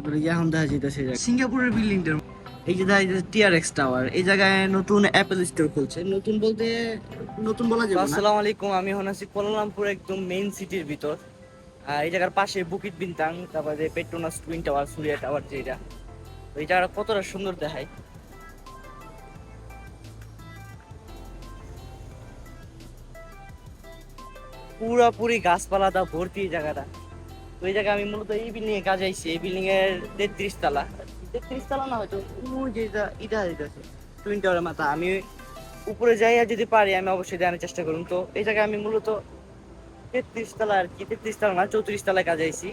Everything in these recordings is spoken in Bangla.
সুন্দর এই যে এখন দেখা যাইতেছে সিঙ্গাপুরের বিল্ডিংটার এই যে দেখা যাচ্ছে টিআরএক্স টাওয়ার এই জায়গায় নতুন অ্যাপেল স্টোর খুলছে। নতুন বলতে নতুন বলা যাবে আসসালামু আলাইকুম আমি এখন আছি কোলালামপুর একদম মেইন সিটির ভিতর। আর এই জায়গার পাশে বুকিট বিনতাং তারপরে Petronas twin tower Suria tower যেটা। তো এই জায়গাটা কতটা সুন্দর দেখায়। পুরাপুরি গাছপালা দা ভর্তি এই জায়গাটা। এই জায়গায় আমি মূলত এই বিল্ডিং এ কাজ আইছি, এই বিল্ডিং এর তেত্রিশ তালা তেত্রিশ তালা না, হয়তো ওই যে এটা ইটা আছে টুইন টাওয়ারের মাথা। আমি উপরে যাই আর যদি পারি, আমি অবশ্যই দেওয়ার চেষ্টা করুন তো এই জায়গায় আমি মূলত তেত্রিশ তলা আর কি তেত্রিশ তলা না চৌত্রিশ তলায় কাজ আইছি।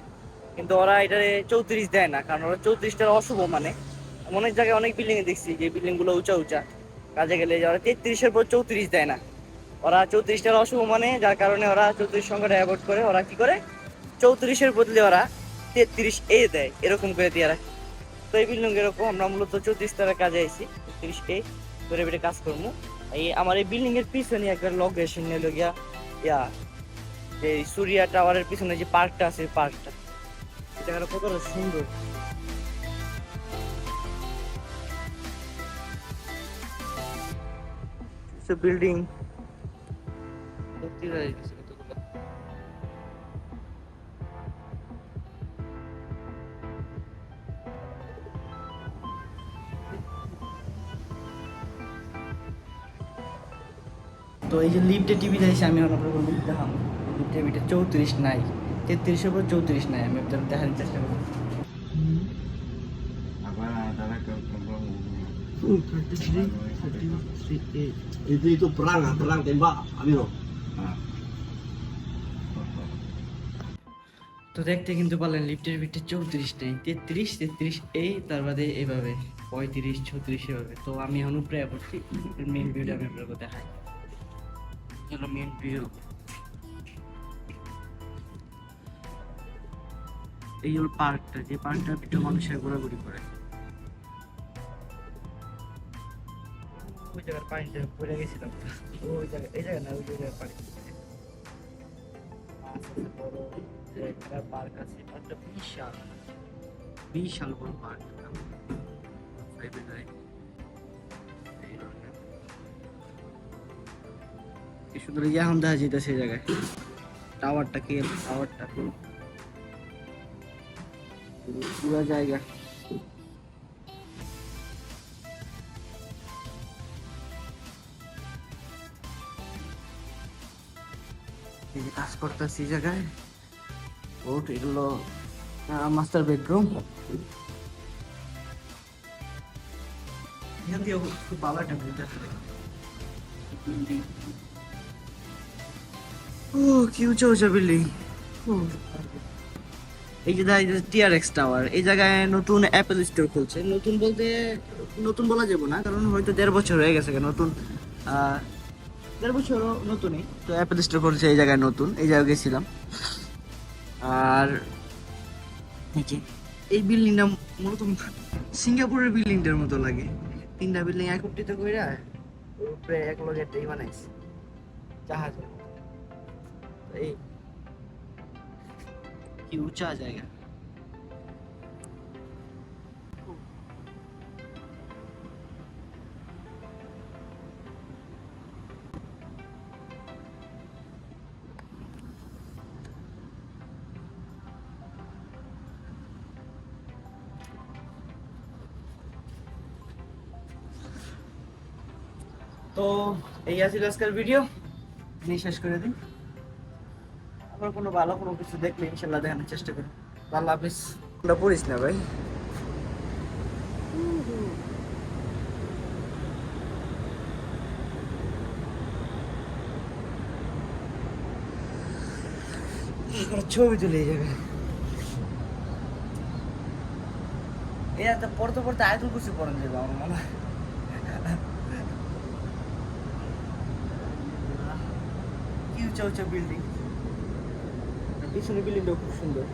কিন্তু ওরা এটারে চৌত্রিশ দেয় না, কারণ ওরা চৌত্রিশটা অশুভ মানে। অনেক জায়গায় অনেক বিল্ডিং এ দেখছি যে বিল্ডিংগুলো উঁচা উঁচা। কাজে গেলে ওরা তেত্রিশের পর চৌত্রিশ দেয় না। ওরা চৌত্রিশটার অশুভ মানে যার কারণে ওরা চৌত্রিশ সংখ্যাটা অ্যাভয়েড করে। ওরা কি করে? চৌত্রিশের বদলে ওরা তেত্রিশ এ দেয় এরকম করে দিয়ে রাখে। তো এই বিল্ডিং এরকম আমরা মূলত চৌত্রিশ তলার কাজে আইছি তেত্রিশ এ করে বেটে কাজ করব। এই আমার এই বিল্ডিং এর পিছনে একবার লোকেশন নিল গিয়া ইয়া যে সুরিয়া টাওয়ারের পিছনে যে পার্কটা আছে পার্কটা। জায়গাটা কতটা সুন্দর। বিল্ডিং তো এই যে লিফটে টিভি দেখছি আমি এখন আপনার লিফট দেখাম লিফটে টিভিটা চৌত্রিশ নাই তেত্রিশের পর চৌত্রিশ নাই আমি আপনার দেখার চেষ্টা করব। Itu itu perang perang tembak, Amiro. তো দেখতে কিন্তু পারলেন লিফটের ভিতরে চৌত্রিশ নেই তেত্রিশ তেত্রিশ এই তার বাদে এভাবে পঁয়ত্রিশ ছত্রিশ এভাবে। তো আমি এখন উপরে পড়ছি মেন ভিউটা আমি আপনাকে দেখাই। চলো মেন ভিউ এই হলো পার্কটা যে পার্কটার ভিতরে মানুষের ঘোরাঘুরি করে। ওই জায়গার পানিটা পড়ে গেছিলাম। ওই জায়গা এই জায়গা না ওই জায়গার পানি। বড় যে একটা পার্ক আছে পার্কটা বিশাল। বিশাল বড় পার্ক। সুন্দর যে দেখা সেই জায়গায়। টাওয়ারটা কি? টাওয়ারটা। পুরো জায়গা। কাজ করতেছি জায়গায়। ওট, এগুলো মাস্টার বেডরুম এখান দিয়ে খুব ভালো একটা ভিউ দেখা ও কি উঁচা উঁচা বিল্ডিং এই যে যাচ্ছে টিআরএক্স টাওয়ার এই জায়গায় নতুন অ্যাপেল স্টোর খুলছে। নতুন বলতে নতুন বলা যাবে না, কারণ হয়তো দেড় বছর হয়ে গেছে নতুন। দেড় বছরও নতুনই, তো অ্যাপেল স্টোর খুলছে এই জায়গায় নতুন, এই জায়গায় গেছিলাম। আর এই বিল্ডিংটা মূলত সিঙ্গাপুরের বিল্ডিংটার মতো লাগে। তিনটা বিল্ডিং একত্রিত উপরে এক লগে একটাই বানাইছে। জাহাজ। এই কি উঁচা জায়গা তো এই আছিল আজকের ভিডিও নিয়ে শেষ করে দিই আবার কোনো ভালো কোনো কিছু দেখলে ইনশাল্লাহ দেখানোর চেষ্টা করি। আল্লাহ হাফিজ। পড়িস না ভাই। ছবি তুলে এই জায়গায় এটা পড়তে পড়তে আয়তুল কুচি পড়ানো যাবে আমার মনে হয়। কি উঁচা উঁচা বিল্ডিং পিছনে বিল্ডিংটাও খুব সুন্দর।